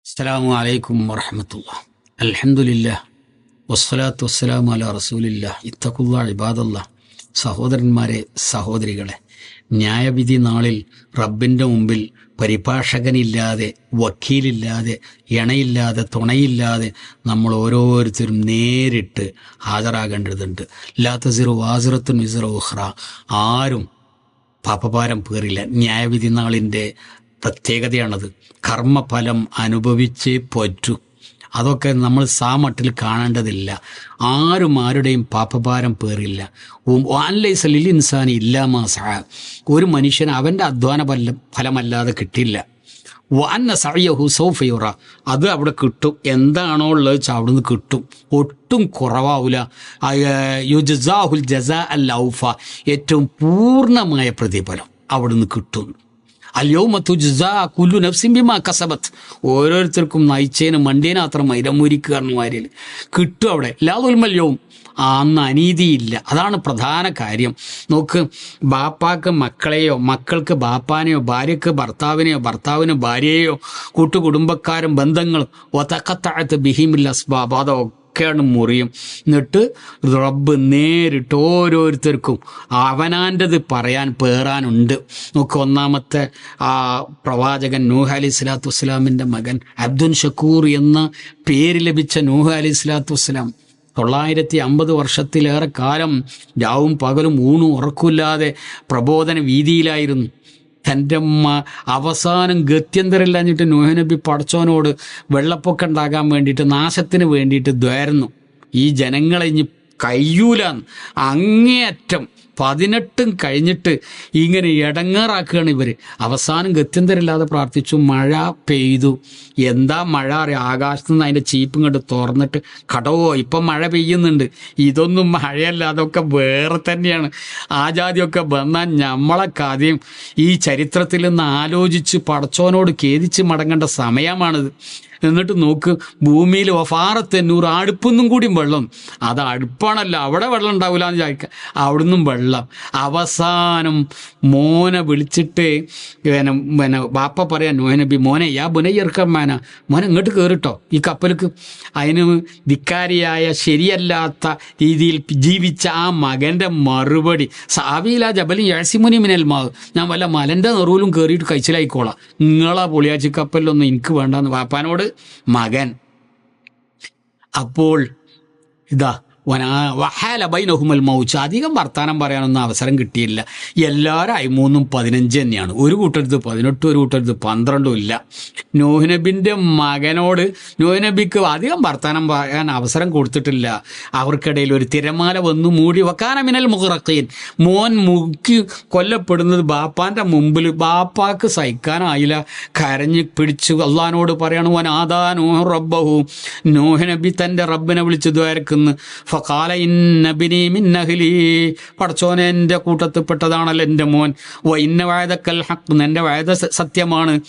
അസ്സലാമു അലൈക്കും വറഹമത്തുള്ള. അൽഹംദുലില്ല. വസ്സലാത്തു വസ്സലാമു അല റസൂലില്ല. ഇത്തക്കുള്ള ഇബാദല്ല. സഹോദരന്മാരെ സഹോദരികളെ ന്യായവിധി നാളിൽ റബ്ബിന്റെ മുമ്പിൽ പരിഭാഷകനില്ലാതെ വക്കീലില്ലാതെ ഇണയില്ലാതെ തുണയില്ലാതെ നമ്മൾ ഓരോരുത്തരും നേരിട്ട് ഹാജരാകേണ്ടതുണ്ട്. ലാത്തസിറു വാസിറത്തുൻ വിസിറ ഉഹ്റ ആരും പാപഭാരം പേറില്ല. ന്യായവിധി നാളിന്റെ പ്രത്യേകതയാണത്. കർമ്മഫലം അനുഭവിച്ച് പോറ്റു. അതൊക്കെ നമ്മൾ സാമട്ടിൽ കാണേണ്ടതില്ല. ആരും ആരുടെയും പാപഭാരം പേറില്ല. ആൻലൈസലിൽ ഇൻസാനി ഇല്ലാമാസ ഒരു മനുഷ്യൻ അവന്റെ അധ്വാന ഫലം ഫലമല്ലാതെ കിട്ടില്ല. വന്ന സയ്യഹു സൗഫയുറ അത് അവിടെ കിട്ടും. എന്താണോ ഉള്ളത് വെച്ചാൽ അവിടുന്ന് കിട്ടും. ഒട്ടും കുറവാവില്ല യുജസാഹുൽ ജസ അൽ ഔഫ ഏറ്റവും പൂർണമായ പ്രതിഫലം അവിടുന്ന് കിട്ടും. ജുസാ കുല്ലു നബ്സിംബിമ ബിമാ കസബത്ത്. ഓരോരുത്തർക്കും നയിച്ചതിന് മണ്ടേന അത്ര മൈരമൂരിക്കാരന്മാരിൽ കിട്ടും അവിടെ. ലാതുൽമല്യവും അന്ന് അനീതിയില്ല. അതാണ് പ്രധാന കാര്യം. നോക്ക് ബാപ്പാക്ക് മക്കളെയോ മക്കൾക്ക് ബാപ്പാനെയോ ഭാര്യക്ക് ഭർത്താവിനെയോ ഭർത്താവിന് ഭാര്യയെയോ കൂട്ടുകുടുംബക്കാരും ബന്ധങ്ങളും ഒതക്കത്താഴത്ത് ബിഹിമില്ല അസ്ബാബ്. അതൊക്കെയാണ് മുറിയും. എന്നിട്ട് റബ്ബ് നേരിട്ട് ഓരോരുത്തർക്കും അവനാന്റെത് പറയാൻ പേറാനുണ്ട്. നോക്ക് ഒന്നാമത്തെ ആ പ്രവാചകൻ നൂഹ് അലി സ്വലാത്തു വസ്സലാമിന്റെ മകൻ അബ്ദുൻ ഷക്കൂർ എന്ന പേര് ലഭിച്ച നൂഹ് അലി സ്വലാത്തു വസ്സലാം. തൊള്ളായിരത്തി അമ്പത് വർഷത്തിലേറെ കാലം രാവും പകലും ഊണും ഉറക്കില്ലാതെ പ്രബോധന വീതിയിലായിരുന്നു. തന്റെ അമ്മ അവസാനം ഗത്യന്തരമില്ലാഞ്ഞിട്ട് നോഹനബി പടച്ചോനോട് വെള്ളപ്പൊക്കം ഉണ്ടാകാൻ വേണ്ടിയിട്ട് നാശത്തിന് വേണ്ടിയിട്ട് ദ്വേരുന്നു ഈ ജനങ്ങളെ ഇനി കയ്യൂലാന്ന് അങ്ങേയറ്റം പതിനെട്ടും കഴിഞ്ഞിട്ട് ഇങ്ങനെ ഇടങ്ങാറാക്കുകയാണ് ഇവർ അവസാനം ഗത്യന്തരമില്ലാതെ പ്രാർത്ഥിച്ചു മഴ പെയ്തു. എന്താ മഴ അറിയാം? ആകാശത്ത് നിന്ന് അതിന്റെ ചീപ്പും കണ്ട് തുറന്നിട്ട് കടവോ ഇപ്പം മഴ പെയ്യുന്നുണ്ട്. ഇതൊന്നും മഴയല്ല അതൊക്കെ വേറെ തന്നെയാണ്. ആ ജാതിയൊക്കെ വന്നാൽ നമ്മളെ കഥയും ഈ ചരിത്രത്തിൽ നിന്ന് ആലോചിച്ച് പടച്ചോനോട് ഖേദിച്ച് മടങ്ങേണ്ട സമയമാണിത്. എന്നിട്ട് നോക്ക് ഭൂമിയിൽ ഒഫാറത്തെന്നൂറ് അടുപ്പൊന്നും കൂടിയും വെള്ളം. അത് അടുപ്പാണല്ലോ അവിടെ വെള്ളം ഉണ്ടാവില്ല എന്ന് ചോദിക്കാം. അവിടുന്നും വെള്ളം. അവസാനം മോനെ വിളിച്ചിട്ട് പിന്നെ പിന്നെ ബാപ്പ പറയാൻ നോനബി മോനെ യാ ബുനയ്യർക്കമ്മാന മേന. മോനെ ഇങ്ങോട്ട് കയറിട്ടോ ഈ കപ്പലക്ക്. അതിന് ധിക്കാരിയായ ശരിയല്ലാത്ത രീതിയിൽ ജീവിച്ച ആ മകന്റെ മറുപടി സാവിയില ജബലി യാസിമുനി മിനൽ മാവ് ഞാൻ വല്ല മലന്റെ നെറുവിലും കയറിയിട്ട് കഴിച്ചിലായിക്കോളാം നിങ്ങളാ പൊളിയാച്ചി കപ്പലിലൊന്നും എനിക്ക് വേണ്ടെന്ന്. വാപ്പാനോട് മകൻ. അപ്പോൾ ഇതാ വഹാല ബൈനഹുമൽ മൗച്ച് അധികം വർത്താനം പറയാനൊന്നും അവസരം കിട്ടിയില്ല. എല്ലാവരും അയിമൂന്നും പതിനഞ്ച് തന്നെയാണ്. ഒരു കൂട്ടരുത് പതിനെട്ട് ഒരു കൂട്ടരുത് പന്ത്രണ്ടും ഇല്ല. നോഹിനബിന്റെ മകനോട് നോഹിനബിക്ക് അധികം വർത്താനം പറയാൻ അവസരം കൊടുത്തിട്ടില്ല. അവർക്കിടയിൽ ഒരു തിരമാല വന്നു മൂടി വക്കാനമിനൽ മുഹറക്കീൻ മോൻ മുക്കി കൊല്ലപ്പെടുന്നത് ബാപ്പാന്റെ മുമ്പിൽ. ബാപ്പാക്ക് സഹിക്കാനായില്ല. കരഞ്ഞ് പിടിച്ച്. അള്ളഹാനോട് പറയണു വൻ ആദാ നോഹ് റബ്ബഹു. നോഹിനബി തന്റെ റബ്ബിനെ വിളിച്ച് ദ്വാരക്കുന്ന്. ഫക്കാല ഇന്നബിനി മിന്നഹലി. പടച്ചോനെ എന്റെ കൂട്ടത്തിൽപ്പെട്ടതാണല്ലോ എന്റെ മോൻ. വ ഇന്ന വായതക്കൽ ഹക്ക് എന്റെ വായത സത്യമാണ്.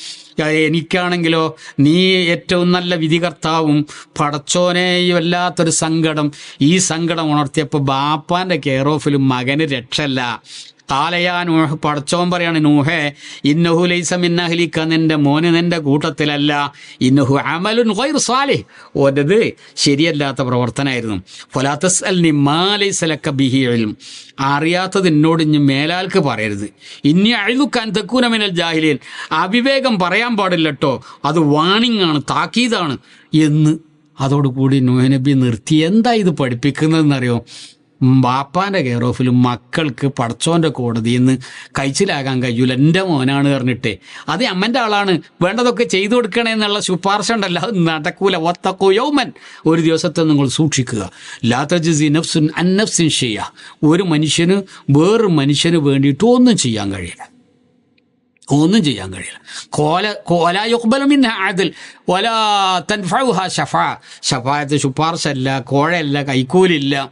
എനിക്കാണെങ്കിലോ നീ ഏറ്റവും നല്ല വിധികർത്താവും. പടച്ചോനെ വല്ലാത്തൊരു സങ്കടം. ഈ സങ്കടം ഉണർത്തിയപ്പോൾ ബാപ്പാന്റെ കെയർ ഓഫിലും മകന് രക്ഷല്ല കാലയാ നൂഹ് പടച്ചോൻ പറയാണ് നൂഹേ ഇന്നഹു ലൈസ മിന്നഹലിക്ക നിന്റെ മോന് നിന്റെ കൂട്ടത്തിലല്ല. ഇന്നഹു അമലുൻ ഗൈർ സാലിഹ്. ശരിയല്ലാത്ത പ്രവർത്തനമായിരുന്നു ഫലാത്തസ് അൽ നിമാലൈസലക്ക ബിഹിയും അറിയാത്തത് എന്നോട് ഇനി മേലാൽക്ക് പറയരുത്. ഇനി അഴുതുക്കാൻ തെക്കൂനമിനൽ ജാഹിലിയൻ അവിവേകം പറയാൻ പാടില്ല കേട്ടോ അത് വാണിംഗ് ആണ് താക്കീതാണ്. എന്ന് അതോടുകൂടി നൂഹനബി നിർത്തി. എന്താ ഇത് പഠിപ്പിക്കുന്നതെന്നറിയോ? ബാപ്പാന്റെ കെയർ ഓഫിൽ മക്കൾക്ക് പടച്ചോന്റെ കോടതി എന്ന് കഴിച്ചിലാകാൻ കഴിയൂല. എന്റെ മോനാണ് പറഞ്ഞിട്ടേ. അത് അമ്മന്റെ ആളാണ്. വേണ്ടതൊക്കെ ചെയ്തു കൊടുക്കണേ എന്നുള്ള ശുപാർശ ഉണ്ടല്ലോ. അത് നടക്കൂല. ഒത്തക്കോ യൗമൻ. ഒരു ദിവസത്തെ നിങ്ങൾ സൂക്ഷിക്കുക. ലാത്തജിസി നഫ്സുൻ അന്നഫ്സിൻ ചെയ്യുക ഒരു മനുഷ്യന് വേറൊരു മനുഷ്യന് വേണ്ടിയിട്ട് ഒന്നും ചെയ്യാൻ കഴിയില്ല. ഒന്നും ചെയ്യാൻ കഴിയില്ല. കോല കോലായുക്ബലമിന്ന അതിൽ ഒല തൻഫഹ ഷഫ ഷഫായത്ത് ശുപാർശല്ല കോഴയല്ല കൈക്കൂലില്ല.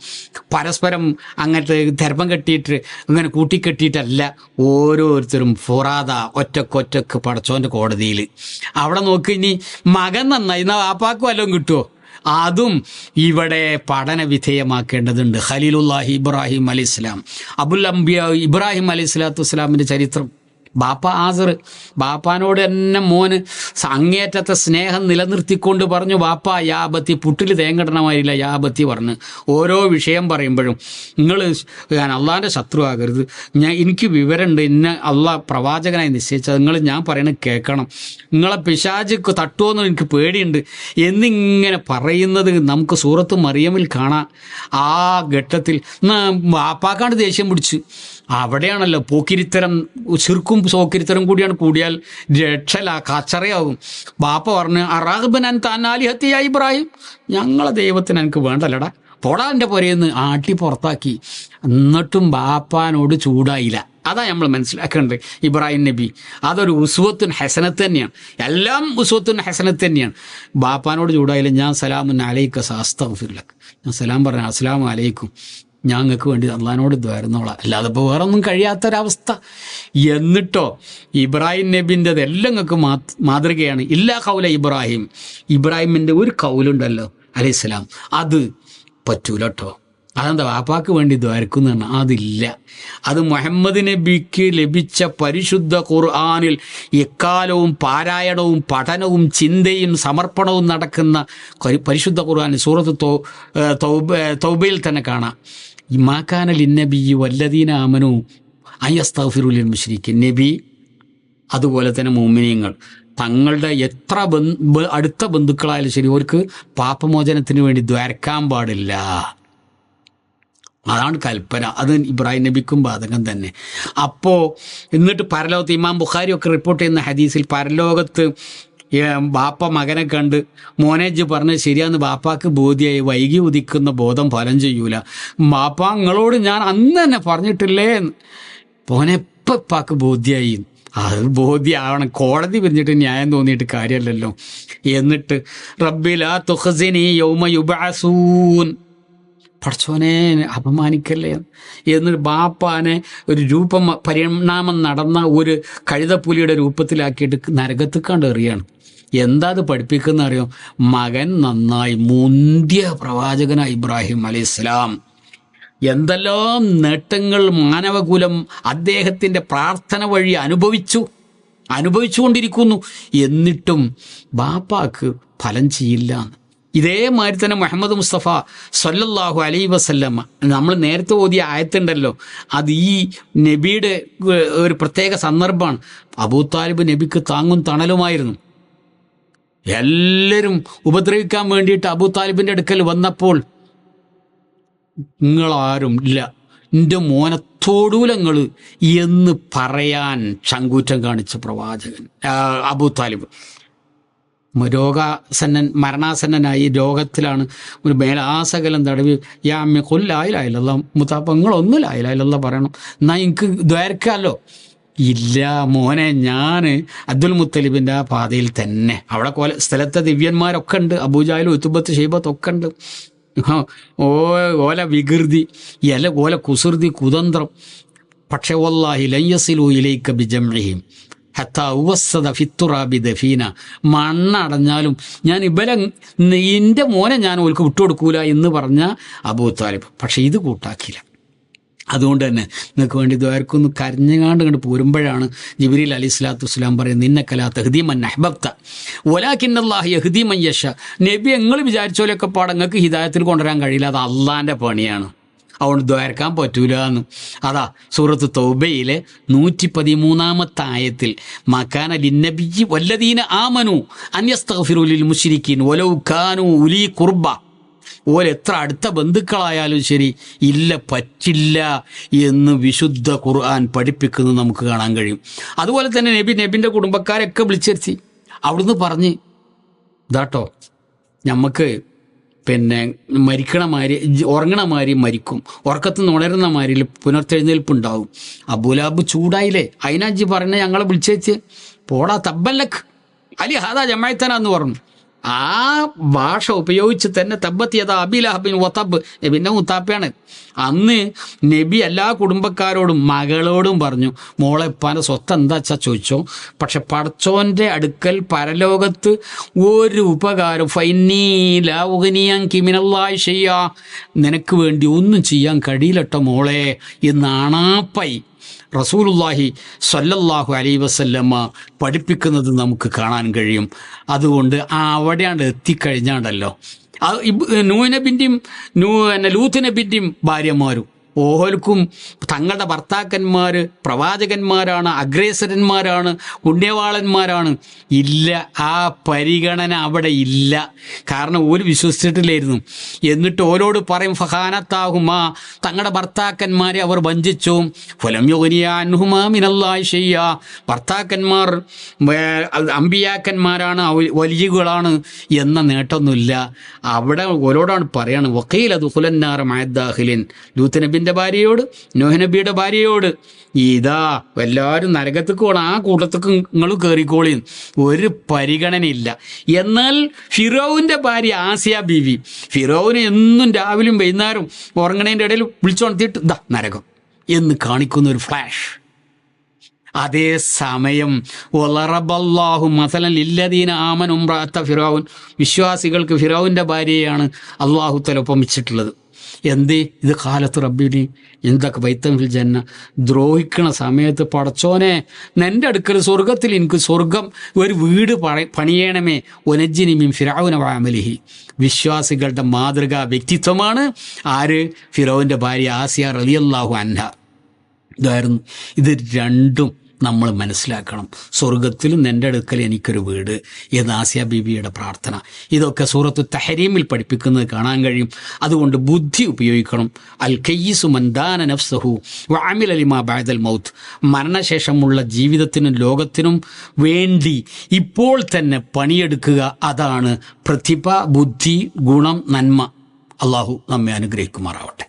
പരസ്പരം അങ്ങനത്തെ ധർമ്മം കെട്ടിയിട്ട് അങ്ങനെ കൂട്ടിക്കെട്ടിയിട്ടല്ല. ഓരോരുത്തരും ഫുറാദ ഒറ്റക്കൊറ്റക്ക് പടച്ചോന്റെ കോടതിയിൽ അവിടെ നോക്കി ഇനി മകൻ നന്നായി. എന്നാൽ വാപ്പാക്കും വല്ലതും കിട്ടുമോ അതും ഇവിടെ പഠന വിധേയമാക്കേണ്ടതുണ്ട്. ഖലീലുല്ലാഹി ഇബ്രാഹിം അലി ഇസ്ലാം അബുൽ അംബിയ ഇബ്രാഹിം അലി സ്വലാത്തു വസ്സലാമിന്റെ ചരിത്രം. ബാപ്പ ആസർ ബാപ്പാനോട് തന്നെ മോന് അങ്ങേറ്റത്തെ സ്നേഹം നിലനിർത്തിക്കൊണ്ട് പറഞ്ഞു ബാപ്പ യാബത്തി പുട്ടിൽ തേങ്കടണമായില്ല യാബത്തി പറഞ്ഞ് ഓരോ വിഷയം പറയുമ്പോഴും നിങ്ങൾ ഞാൻ അള്ളാന്റെ ശത്രു ആകരുത് ഞാൻ എനിക്ക് വിവരമുണ്ട് ഇന്ന അള്ളാഹ് പ്രവാചകനായി നിശ്ചയിച്ചത്. നിങ്ങൾ ഞാൻ പറയണത് കേൾക്കണം. നിങ്ങളെ പിശാജ് തട്ടുമെന്ന് എനിക്ക് പേടിയുണ്ട് എന്നിങ്ങനെ പറയുന്നത് നമുക്ക് സൂറത്ത് മറിയമിൽ കാണാം. ആ ഘട്ടത്തിൽ ബാപ്പാക്കാണ്ട് ദേഷ്യം പിടിച്ചു. അവിടെയാണല്ലോ പോക്കിരിത്തരം ചെറുക്കും സോക്കിരിത്തരം കൂടിയാണ് കൂടിയാൽ രക്ഷല കച്ചറയാവും. ബാപ്പ പറഞ്ഞ് അറാഹബൻ താനാലിഹത്തിയ ഇബ്രാഹിം. ഞങ്ങളെ ദൈവത്തിന് എനിക്ക് വേണ്ടല്ലടാ. പോടാ എന്റെ പുരയെന്ന് ആട്ടി പുറത്താക്കി. എന്നിട്ടും ബാപ്പാനോട് ചൂടായില്ല. അതാ നമ്മൾ മനസ്സിലാക്കേണ്ടത്. ഇബ്രാഹിം നബി. അതൊരു ഉസ്വത്തുൻ ഹസനത്ത് തന്നെയാണ്. എല്ലാം ഉസ്വത്തുൻ ഹസനത്ത് തന്നെയാണ്. ബാപ്പാനോട് ചൂടായില്ല. ഞാൻ സലാമുൻ അലൈക്ക സാസ്തഫുല്ല ഞാൻ സലാം പറഞ്ഞു അസ്സലാമു അലൈക്കും. ഞങ്ങൾക്ക് വേണ്ടി അള്ളഹാനോട് ദ്വാരുന്നോളാം അല്ലാതെ ഇപ്പോൾ വേറെ ഒന്നും കഴിയാത്തൊരവസ്ഥ. എന്നിട്ടോ ഇബ്രാഹിം നബിന്റെത് എല്ലാം നിങ്ങൾക്ക് മാതൃകയാണ്. ഇല്ലാ കൗല ഇബ്രാഹിം. ഇബ്രാഹിമിന്റെ ഒരു കൗലുണ്ടല്ലോ അലൈഹിസ്സലാം. അത് പറ്റൂല കേട്ടോ അതെന്താ വാപ്പാക്ക് വേണ്ടി ദ്വാരക്കുന്നു അതില്ല. അത് മുഹമ്മദ് നബിക്ക് ലഭിച്ച പരിശുദ്ധ ഖുർആാനിൽ എക്കാലവും പാരായണവും പഠനവും ചിന്തയും സമർപ്പണവും നടക്കുന്ന പരിശുദ്ധ ഖുർആൻ സൂറത്ത് തൗബയിൽ തന്നെ കാണാം. ഈ മാക്കാനൽ ഇന്നബി വല്ലദീന അമനു അയ്യസ്തഫിറുലിൻ മുഷ്രീഖ് നബി അതുപോലെ തന്നെ മോമിനിയങ്ങൾ തങ്ങളുടെ എത്ര അടുത്ത ബന്ധുക്കളായാലും ശരി അവർക്ക് പാപമോചനത്തിന് വേണ്ടി ദ്വാരക്കാൻ പാടില്ല. അതാണ് കൽപ്പന. അത് ഇബ്രാഹിം നബിക്കും ബാധകം തന്നെ. അപ്പോൾ എന്നിട്ട് പരലോകത്ത് ഇമാം ബുഖാരി ഒക്കെ റിപ്പോർട്ട് ചെയ്യുന്ന ഹദീസിൽ പരലോകത്ത് ബാപ്പ മകനെ കണ്ട് മോനേജ് പറഞ്ഞ് ശരിയാന്ന് ബാപ്പാക്ക് ബോധ്യായി വൈകി ഉദിക്കുന്ന ബോധം ഫലം ചെയ്യൂല. ബാപ്പ നിങ്ങളോട് ഞാൻ അന്ന് തന്നെ പറഞ്ഞിട്ടില്ലേ ഇപ്പാക്ക് ബോധ്യായി. അത് ബോധ്യമാവണം കോടതി പിരിഞ്ഞിട്ട് ന്യായം തോന്നിയിട്ട് കാര്യമല്ലല്ലോ എന്നിട്ട് റബ്ബില തുഹസിനി യൗമ യുബഅസൂൻ. പടച്ചോനെ അപമാനിക്കല്ലേ? എന്നിട്ട് ബാപ്പാനെ ഒരു രൂപം പരിണാമം നടന്ന ഒരു കഴുതപ്പുലിയുടെ രൂപത്തിലാക്കിയിട്ട് നരകത്ത് കണ്ടെറിയാണ്. എന്താ അത് പഠിപ്പിക്കുന്ന അറിയോ മകൻ നന്നായി മുന്തിയ പ്രവാചകനായ ഇബ്രാഹിം അലി ഇസ്ലാം എന്തെല്ലാം നേട്ടങ്ങൾ മാനവകുലം അദ്ദേഹത്തിന്റെ പ്രാർത്ഥന വഴി അനുഭവിച്ചു അനുഭവിച്ചുകൊണ്ടിരിക്കുന്നു. എന്നിട്ടും ബാപ്പാക്ക് ഫലം ചെയ്യില്ല എന്ന്. ഇതേമാതിരി തന്നെ മുഹമ്മദ് മുസ്തഫ സൊല്ലാഹു അലൈ വസല്ലമ്മ നമ്മൾ നേരത്തെ ഓതിയ ആയത്തുണ്ടല്ലോ. അത് ഈ നബിയുടെ ഒരു പ്രത്യേക സന്ദർഭമാണ്. അബൂ താലിബ് നബിക്ക് താങ്ങും തണലുമായിരുന്നു. എല്ലാവരും ഉപദ്രവിക്കാൻ വേണ്ടിയിട്ട് അബൂ അടുക്കൽ വന്നപ്പോൾ നിങ്ങളാരും ഇല്ല. എന്റെ മോനെ തൊടൂല എന്ന് പറയാൻ ചങ്കൂറ്റം കാണിച്ച പ്രവാചകൻ അബൂ താലിബ്. രോഗാസന്നൻ മരണാസന്നനായി രോഗത്തിലാണ് ഒരു മേലാസകലം തടവി യാ അമ്മ കൊല്ലായില്ല മുത്താപ്പ നിങ്ങളൊന്നും ലായില്ല പറയണം. എന്നാ എനിക്ക് ദ്വാരക്കാമല്ലോ ഇല്ല മോനെ ഞാൻ അബ്ദുൽ മുത്തലിബിന്റെ ആ പാതയിൽ തന്നെ. അവിടെ കോല സ്ഥലത്തെ ദിവ്യന്മാരൊക്കെ ഉണ്ട്. അബൂജായാലും ഉത്തുബത്ത് ഷെയ്ബത്ത് ഒക്കെ ഉണ്ട്. ഓ ഓല വികൃതി ഇല ഓല കുസൃതി കുതന്ത്രം. പക്ഷെ ഒല്ലാഹി ലയ്യസിലു ഇലൈക്ക ബിജംഇഹിം. ഹത്ത ഉവസ്സദ ഫിത്തുറാബി ദഫീന. മണ്ണടഞ്ഞാലും ഞാൻ ഇബല എന്റെ മോനെ ഞാൻ ഓൽക്ക് വിട്ടുകൊടുക്കൂല എന്ന് പറഞ്ഞ അബൂ താലിബ്. പക്ഷേ ഇത് കൂട്ടാക്കിയില്ല. അതുകൊണ്ട് തന്നെ നിങ്ങൾക്ക് വേണ്ടി ദ്വാരക്കൊന്ന് കരഞ്ഞുകാണ്ട് കണ്ട് പോരുമ്പോഴാണ് ജിബിരിൽ അലി സ്വലാത്തു വസ്സലാം പറയുന്നത് നിന്നെ കലാ തെഹദീമൻ അഹ്ബബ്ത. ഒലാഖിന്നല്ലാഹി യഹദീമൻ യഷ നബി നിങ്ങൾ വിചാരിച്ചോലൊക്കെ പാടങ്ങൾക്ക് ഹിതായത്തിൽ കൊണ്ടുവരാൻ കഴിയില്ല. അത് അള്ളാന്റെ പണിയാണ്. അതുകൊണ്ട് ദ്വാരക്കാൻ പറ്റൂല എന്ന്. അതാ സൂറത്ത് തൗബയിലെ നൂറ്റി പതിമൂന്നാമത്തെ ആയത്തിൽ മക്കാന ലിന്നബിജി വല്ലദീന ആമനു അന്യസ്തഫിറുലിൽ മുഷിരിക്കീൻ വലൗ കാനു ഉലി കുർബ ഓൽ എത്ര അടുത്ത ബന്ധുക്കളായാലും ശരി ഇല്ല പറ്റില്ല എന്ന് വിശുദ്ധ ഖുർആൻ പഠിപ്പിക്കുന്നത് നമുക്ക് കാണാൻ കഴിയും. അതുപോലെ തന്നെ നബി നബിന്റെ കുടുംബക്കാരൊക്കെ വിളിച്ചിരുത്തി അവിടുന്ന് പറഞ്ഞ് ഇതാട്ടോ നമുക്ക് പിന്നെ മരിക്കണ മാതിരി മരിക്കും. ഉറക്കത്തിൽ നിന്ന് ഉണരുന്ന പുനർത്തെഴുന്നേൽപ്പ് ഉണ്ടാവും. അബുലാബ് ചൂടായില്ലേ? അതിനാജി പറഞ്ഞ ഞങ്ങളെ വിളിച്ചേച്ച് പോടാ തബ്ബല്ലക്ക് അലി ഹാദാ ജമായത്തനാന്ന് പറഞ്ഞു. ആ ഭാഷ ഉപയോഗിച്ച് തന്നെ തബ്ബത്തിയത അബിലഹബിൻ വത്തബ് നബിന്റെ മുത്താപ്പയാണ്. അന്ന് നബി എല്ലാ കുടുംബക്കാരോടും മകളോടും പറഞ്ഞു മോളെ പാന്റെ സ്വത്ത് എന്താ ചോദിച്ചോ? പക്ഷെ പടച്ചോന്റെ അടുക്കൽ പരലോകത്ത് ഒരു ഉപകാരം ഫൈനീലാവുകനിയാൻ കിമിനല്ലായി ചെയ്യാ നിനക്ക് വേണ്ടി ഒന്നും ചെയ്യാൻ കഴിയില്ലട്ടോ മോളെ എന്നാണാപ്പൈ റസൂലുല്ലാഹി സല്ലല്ലാഹു അലൈ വസല്ലമ്മ പഠിപ്പിക്കുന്നത് നമുക്ക് കാണാൻ കഴിയും. അതുകൊണ്ട് ആ അവിടെയാണ് എത്തിക്കഴിഞ്ഞാണ്ടല്ലോ. നൂനബിന്റെയും നൂ ലൂത്ത് നബിന്റെയും ഭാര്യമാരും ഓഹൽക്കും തങ്ങളുടെ ഭർത്താക്കന്മാർ പ്രവാചകന്മാരാണ് അഗ്രേസരന്മാരാണ് പുണ്യവാളന്മാരാണ്. ഇല്ല ആ പരിഗണന അവിടെ ഇല്ല. കാരണം ഓര് വിശ്വസിച്ചിട്ടില്ലായിരുന്നു. എന്നിട്ട് ഓരോട് പറയും ഫഹാനത്താഹുമാ തങ്ങളുടെ ഭർത്താക്കന്മാരെ അവർ വഞ്ചിച്ചു. ഫലം യോനിയാൻഹുമാ മിനല്ലായി ചെയ്യ ഭർത്താക്കന്മാർ അമ്പിയാക്കന്മാരാണ് വലിയകളാണ് എന്ന നേട്ടമൊന്നുമില്ല. അവിടെ ഓരോടാണ് പറയാണ് വക്കീൽ അത് ഹുലന്നാർ മായദ്ദാഹിലിൻ ലൂത്ത് നബിന്റെ ഭാര്യയോട് നോഹ നബിയുടെ ഭാര്യയോട് ഇതാ എല്ലാവരും നരകത്തേക്ക് പോകണം ആ കൂട്ടത്തേക്ക് നിങ്ങൾ കയറിക്കോളിയും ഒരു പരിഗണനയില്ല. എന്നാൽ ഫിറോവിന്റെ ഭാര്യ ആസിയ ബീവി ഫിറോവിന് എന്നും രാവിലെയും വൈകുന്നേരം ഉറങ്ങണേന്റെ ഇടയിൽ വിളിച്ചുണർത്തിയിട്ട് ഇതാ നരകം. എന്ന് കാണിക്കുന്ന ഒരു ഫ്ലാഷ് അതേ സമയം ഒലറബല്ലാഹു മസലൻ ഇല്ലദീന ആമൻ ഉംറാത്ത ഫിറോൻ. വിശ്വാസികൾക്ക് ഫിറോവിന്റെ ഭാര്യയാണ് അള്ളാഹു തലൊപ്പമിച്ചിട്ടുള്ളത് എന്ത്? ഇത് കാലത്ത് റബ്ബിനി. എന്തൊക്കെ വൈത്തമിൽ ജന്ന. ദ്രോഹിക്കണ സമയത്ത് പടച്ചോനെ നിന്റെ അടുക്കൽ സ്വർഗത്തിൽ എനിക്ക് സ്വർഗം ഒരു വീട് പണി പണിയണമേ. ഒനജിനിമിയും ഫിറാവുന വാമലിഹി വിശ്വാസികളുടെ മാതൃകാ വ്യക്തിത്വമാണ് ആര്? ഫിറോവിന്റെ ഭാര്യ ആസിയ റലിയല്ലാഹു അൻഹ. ഇതായിരുന്നു. ഇത് രണ്ടും നമ്മൾ മനസ്സിലാക്കണം. സ്വർഗത്തിലും എന്റെ അടുക്കൽ എനിക്കൊരു വീട്. എന്ന് ആസിയ ബീബിയുടെ പ്രാർത്ഥന. ഇതൊക്കെ സൂറത്ത് തഹരീമിൽ പഠിപ്പിക്കുന്നത് കാണാൻ കഴിയും. അതുകൊണ്ട് ബുദ്ധി ഉപയോഗിക്കണം. അൽ കയ്യിസു മന്ദാന നഫ്സഹു വാമിൽ അലിമ ബാദൽ മൗത്ത്. മരണശേഷമുള്ള ജീവിതത്തിനും ലോകത്തിനും വേണ്ടി ഇപ്പോൾ തന്നെ പണിയെടുക്കുക അതാണ് പ്രതിഭ ബുദ്ധി ഗുണം നന്മ. അള്ളാഹു നമ്മെ അനുഗ്രഹിക്കുമാറാവട്ടെ.